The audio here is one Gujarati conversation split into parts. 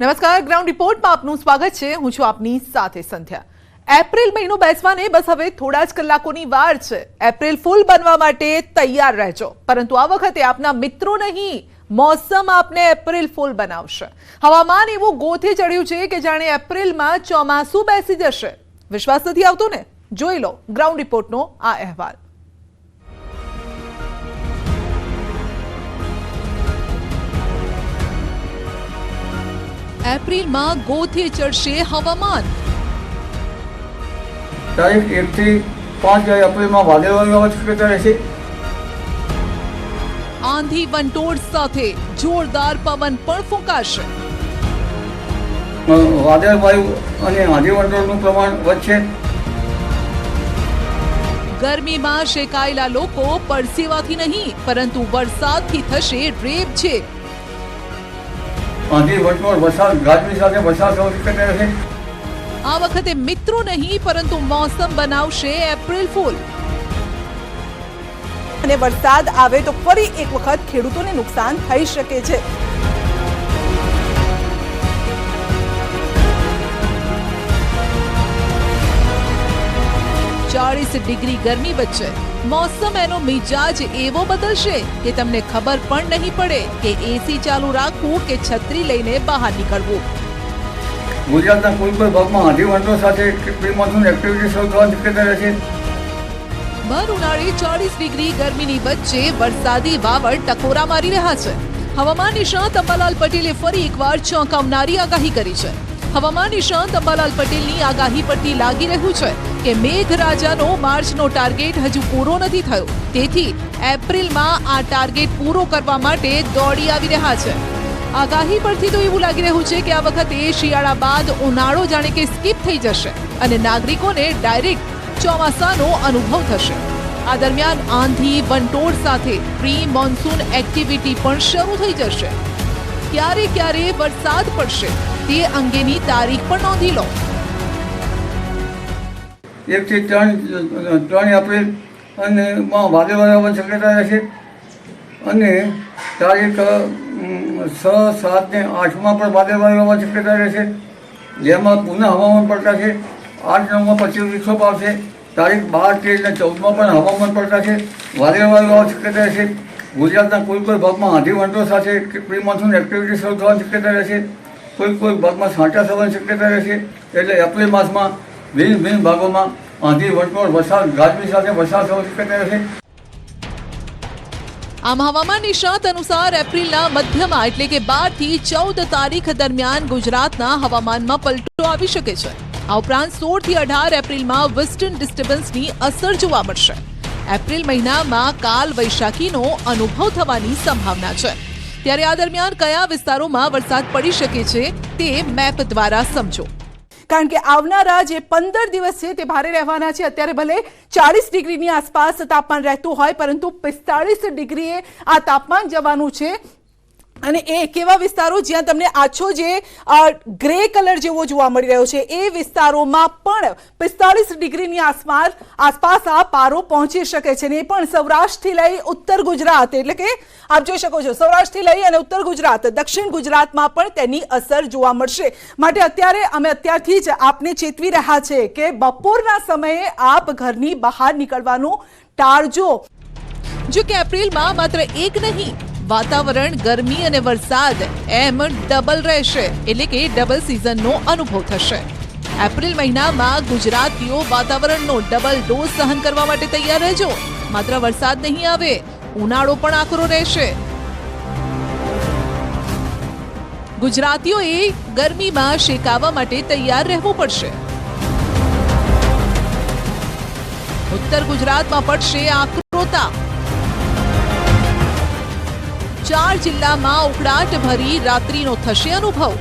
નમસ્કાર ગ્રાઉન્ડ રિપોર્ટમાં આપનું સ્વાગત છે. હું છું આપની સાથે સંધ્યા. એપ્રિલ મહિનો બેસવાને બસ હવે થોડા જ કલાકોની વાર છે. એપ્રિલ ફૂલ બનવા માટે તૈયાર રહેજો. પરંતુ આ વખતે આપના મિત્રો નહીં, મોસમ આપને એપ્રિલ ફૂલ બનાવશે. હવામાન એવું ગોથે ચડ્યું છે કે જાણે એપ્રિલમાં ચોમાસું બેસી જશે. વિશ્વાસ નથી આવતો ને? જોઈ લો ગ્રાઉન્ડ રિપોર્ટનો આ અહેવાલ. એપ્રિલમાં ગોથે ચડશે હવામાન. તારીખ એકથી પાંચ એપ્રિલમાં વાદળવાળી શક્યતા રહેશે. આંધી વંટોળ સાથે જોરદાર પવન પણ ફૂંકાશે. વાદળ વાયુ અને આંધી વંટોળનું પ્રમાણ વધશે. ગરમીમાં શેકાયેલા લોકો પરસેવાથી નહીં પરંતુ વરસાદથી થશે રેપ છે. આંધી વંટોળ વરસાદ ગાજવી સાથે વરસાદ થવાની શક્યતા છે આ વખતે મિત્રો નહીં પરંતુ મોસમ બનાવશે એપ્રિલ ફૂલ. અને વરસાદ આવે તો ફરી એક વખત ખેડૂતોને નુકસાન થઈ શકે છે. ચાળીસ ડિગ્રી ગરમી વચ્ચે. મોસમ એનો મિજાજ એવો બદલશે કે તમને ખબર પણ નહીં પડે કે એસી ચાલુ રાખવું કે છત્રી લઈને બહાર નીકળવું. ગુજરાતના કોઈ પણ ભાગમાં આંધી વંટોળ સાથે પ્રી મોન્સૂન એક્ટિવિટી શરૂ થવા શક્યતા રહેશે. ભર ઉનાળે ચાળીસ ડિગ્રી ગરમીની વચ્ચે વરસાદી વાવડ ટકોરા મારી રહ્યા છે. હવામાન નિષ્ણાત અંબાલાલ પટેલે ફરી એકવાર ચોંકાવનારી આગાહી કરી છે. હવામાન નિષ્ણાત અંબાલાલ પટેલની આગાહી પરથી લાગી રહ્યું છે. કે મેઘરાજાનો માર્ચનો ટાર્ગેટ હજુ પૂરો નથી થયો. તેથી એપ્રિલમાં આ ટાર્ગેટ પૂરો કરવા માટે દોડી આવી રહ્યા છે. આગાહી પરથી તો એવું લાગી રહ્યું છે કે આ વખતે શિયાળા બાદ ઉનાળો જાણે કે સ્કીપ થઈ જશે અને નાગરિકોને ડાયરેક્ટ ચોમાસાનો અનુભવ થશે. આ દરમિયાન આંધી, વંટોળ સાથે પ્રી મોન્સૂન એક્ટિવિટી પણ શરૂ થઈ જશે. ક્યારે ક્યારે વરસાદ પડશે તે અંગેની તારીખ પણ નોંધી લો. એકથી ત્રણ ત્રણ એપ્રિલ અને માં વાવાઝોડાની શક્યતા રહેશે. અને તારીખ છ, સાત ને આઠમાં પણ વાવાઝોડાની શક્યતા રહેશે. જેમાં પુનઃ હવામાન પડતા છે. આઠ, નવમાં પચીસ વિક્ષોપ આવશે તારીખ, બાર, તેર ને ચૌદમાં પણ હવામાન પડતા છે. વાદળવાળી શક્યતા રહેશે. ગુજરાતના કોઈ કોઈ ભાગમાં આંધી વંટો સાથે પ્રી મોન્સૂન એક્ટિવિટી શરૂ થવાની શક્યતા રહેશે. કોઈ કોઈ ભાગમાં છાંટા થવાની શક્યતા રહેશે. એટલે એપ્રિલ માસમાં ભિન્ન ભિન્ન ભાગોમાં આંધી વંટોળ વરસાદ ગાજવી સાથે વરસાદ થવો શક્યતા રહેશે આમ હવામાન નિષ્ણાત અનુસાર એપ્રિલના મધ્યમાં એટલે કે બારથી ચૌદ તારીખ દરમિયાન ગુજરાતના હવામાનમાં પલટો આવી શકે છે. આ ઉપરાંત સોળથી અઢાર એપ્રિલમાં વેસ્ટર્ન ડિસ્ટર્બન્સની અસર જોવા મળશે. એપ્રિલ મહિનામાં કાલ વૈશાખીનો અનુભવ થવાની સંભાવના છે. ત્યારે આ દરમિયાન કયા વિસ્તારોમાં વરસાદ પડી શકે છે તે મેપ દ્વારા સમજો. કારણ કે આવનારા જે પંદર દિવસ છે તે ભારે રહેવાના છે. અત્યારે ભલે ચાળીસ ડિગ્રીની આસપાસ તાપમાન રહેતું હોય, પરંતુ પિસ્તાળીસ ડિગ્રીએ આ તાપમાન જવાનું છે. અને એ કેવા વિસ્તારો જ્યાં તમને આછો જે ગ્રે કલર જેવો જોવા મળી રહ્યો છે, એ વિસ્તારોમાં પણ પિસ્તાળીસ ડિગ્રીની આસપાસ આસપાસ આ પારો પહોંચી શકે છે ને એ પણ સૌરાષ્ટ્રથી લઈ ઉત્તર ગુજરાત, એટલે કે આપ જોઈ શકો છો, સૌરાષ્ટ્રથી લઈ અને ઉત્તર ગુજરાત, દક્ષિણ ગુજરાતમાં પણ તેની અસર જોવા મળશે. માટે અત્યારે અમે અત્યારથી જ આપને ચેતવી રહ્યા છે કે બપોરના સમયે આપ ઘરની બહાર નીકળવાનું ટાળજો. જો કે એપ્રિલમાં માત્ર એક નહીં વાતાવરણ, ગરમી અને વરસાદ એમ ડબલ રહેશે. એટલે કે ડબલ સિઝનનો અનુભવ થશે. એપ્રિલ મહિનામાં ગુજરાતીઓ વાતાવરણનો ડબલ ડોઝ સહન કરવા માટે તૈયાર રહેજો. માત્ર વરસાદ નહીં આવે, ઉનાળો પણ આકરો રહેશે. ગુજરાતીઓએ ગરમીમાં શેકાવા માટે તૈયાર રહેવું પડશે. ઉત્તર ગુજરાતમાં પડશે આકરો તાપ ચાર જિલ્લામાં ઉકળાટ ભરી રાત્રિનો થશે અનુભવ.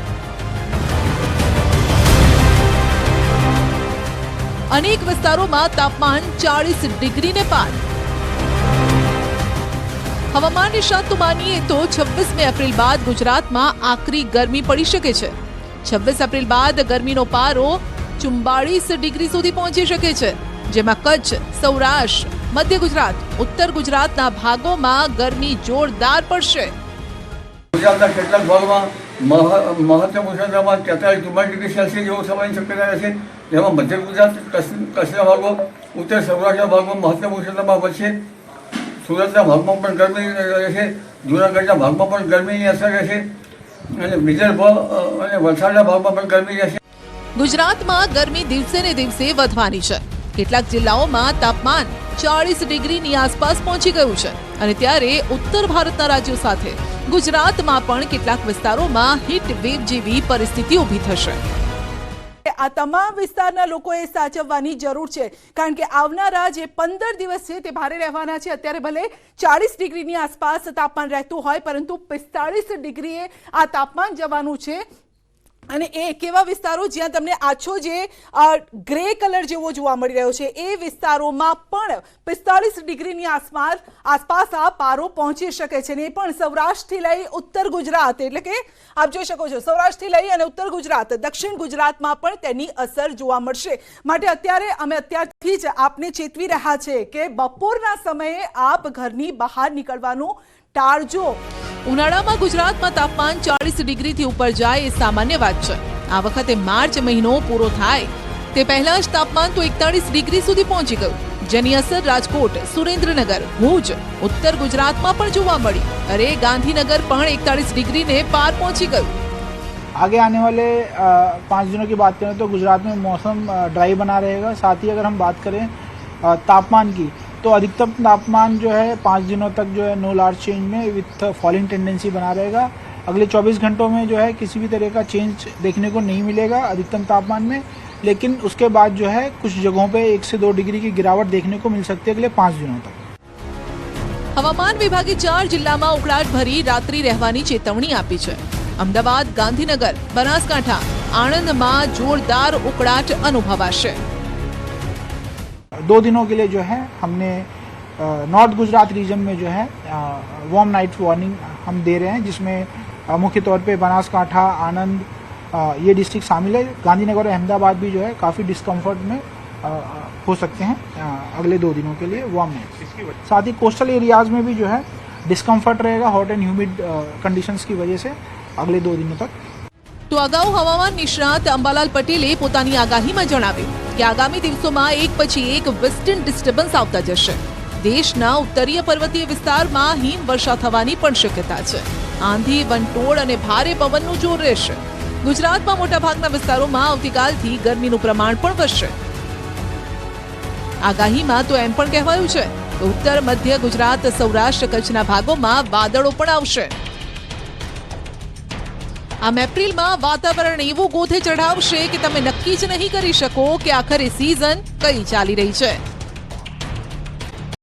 અનેક વિસ્તારોમાં તાપમાન ચાળીસ ડિગ્રીને પાર. હવામાન નિષ્ણાંતો માનીએ તો છવ્વીસમી એપ્રિલ બાદ ગુજરાતમાં આકરી ગરમી પડી શકે છે. છવ્વીસ એપ્રિલ બાદ ગરમીનો પારો ચુમ્બાળીસ ડિગ્રી સુધી પહોંચી શકે છે, જેમાં કચ્છ, સૌરાષ્ટ્ર મધ્ય ગુજરાત ઉત્તર ગુજરાતના ભાગોમાં ગરમી જોરદાર પડશે. ગુજરાતના કેટલાક ભાગમાં મહ- મહત્તમ ઉષ્ણતામાન તેતાલીસ ચુમ્માલીસ ડિગ્રી સેલ્સિયસ જેવો થવાની શક્યતા રહેશે. જેમાં મધ્ય ગુજરાત કચ્છ- કચ્છના ભાગો ઉત્તર સૌરાષ્ટ્રના ભાગમાં મહત્તમ ઉષ્ણતામાન વધશે. સુરતના ભાગમાં પણ ગરમી રહેશે. જૂનાગઢના ભાગમાં પણ ગરમીની અસર રહેશે. અને વિદર્ભ અને વલસાડના ભાગમાં પણ ગરમી રહેશે. ગુજરાતમાં ગરમી દિવસે ને દિવસે વધવાની છે. કેટલાક જિલ્લાઓમાં તાપમાન ચાળીસ ડિગ્રીની આસપાસ પહોંચી ગયું છે. અને ત્યારે ઉત્તર ભારતના રાજ્યો સાથે ગુજરાતમાં પણ કેટલાક વિસ્તારોમાં હીટ વેવ જેવી પરિસ્થિતિ ઊભી થશે. આ તમામ વિસ્તારના લોકોએ સાચવવાની જરૂર છે. કારણ કે આવનારા જે પંદર દિવસ છે તે ભારે રહેવાના છે. અત્યારે ભલે ચાળીસ ડિગ્રીની આસપાસ તાપમાન રહેતું હોય, પરંતુ પિસ્તાળીસ ડિગ્રીએ આ તાપમાન જવાનું છે. અને એ કેવા વિસ્તારો જ્યાં તમને આછો જે ગ્રે કલર જેવો જોવા મળી રહ્યો છે, એ વિસ્તારોમાં પણ પિસ્તાળીસ ડિગ્રીની આસપાસ આસપાસ આ પારો પહોંચી શકે છે ને એ પણ સૌરાષ્ટ્રથી લઈ ઉત્તર ગુજરાત એટલે કે આપ જોઈ શકો છો, સૌરાષ્ટ્રથી લઈ અને ઉત્તર ગુજરાત, દક્ષિણ ગુજરાતમાં પણ તેની અસર જોવા મળશે. માટે અત્યારે અમે અત્યારથી જ આપને ચેતવી રહ્યા છે કે બપોરના સમયે આપ ઘરની બહાર નીકળવાનું ટાળજો ઉનાળામાં ગુજરાતમાં તાપમાન ચાળીસ ડિગ્રીથી ઉપર જાય એ સામાન્ય વાત છે આ વખતે માર્ચ મહિનો પૂરો થાય તે પહેલા જ તાપમાન તો એકતાળીસ ડિગ્રી સુધી પહોંચી ગયું જેની અસર રાજકોટ સુરેન્દ્રનગર ભુજ ઉત્તર ગુજરાતમાં પણ જોવા મળી અરે ગાંધીનગર પણ એકતાળીસ ડિગ્રીને પાર પહોંચી ગયું आगे आने वाले अ, पाँच दिनों की बात करें तो गुजरात में मौसम अ, ड्राई बना रहेगा साथ ही अगर हम बात करें अ, तापमान की तो अधिकतम तापमान जो है पाँच दिनों तक जो है नो लार्ज चेंज में विथ फॉलिंग टेंडेंसी बना रहेगा अगले 24 घंटों में जो है किसी भी तरह का चेंज देखने को नहीं मिलेगा अधिकतम तापमान में लेकिन उसके बाद जो है कुछ जगहों पे एक से दो डिग्री की गिरावट देखने को मिल सकती है अगले पाँच दिनों तक હવામાન વિભાગે ચાર જિલ્લામાં ઉકળાટ ભરી રાત્રિ રહેવાની ચેતવણી આપી છે અમદાવાદ ગાંધીનગર બનાસકાંઠા આણંદમાં જોરદાર ઉકળાટ અનુભવાશે दो दिनों के लिए जो है हमने नॉर्थ गुजरात रीजन में जो है वार्म नाइट वार्निंग हम दे रहे हैं जिसमें अ, मुख्य तौर पे बनासकांठा आनंद अ, ये डिस्ट्रिक्ट शामिल है गांधीनगर और अहमदाबाद भी जो है काफ़ी डिस्कम्फर्ट में अ, अ, हो सकते हैं अ, अगले दो दिनों के लिए वार्म नाइट साथ ही कोस्टल एरियाज में भी जो है डिस्कम्फर्ट रहेगा हॉट एंड ह्यूमिड कंडीशंस की वजह से अगले दो दिनों तक તો અગાઉ હવામાન નિષ્ણાત અંબાલાલ પટેલે પોતાની આગાહીમાં જણાવ્યું કે આગામી દિવસોમાં એક પછી એક વેસ્ટર્ન ડિસ્ટર્બન્સ આવતા જશે. દેશના ઉત્તરીય પર્વતીય વિસ્તારમાં હિમવર્ષા થવાની પણ શક્યતા છે. આંધી, વંટોળ અને ભારે પવનનું જોર રહેશે. ગુજરાતમાં મોટાભાગના વિસ્તારોમાં આવતીકાલથી ગરમીનું પ્રમાણ પણ વધશે. આગાહીમાં તો એમ પણ કહેવાયું છે કે ઉત્તર, મધ્ય ગુજરાત, સૌરાષ્ટ્ર કચ્છના ભાગોમાં વાદળો પણ આવશે. આમ એપ્રિલમાં વાતાવરણ એવું ગોથે ચઢાવશે કે તમે નક્કી જ નહીં કરી શકો કે આખરે સિઝન કઈ ચાલી રહી છે.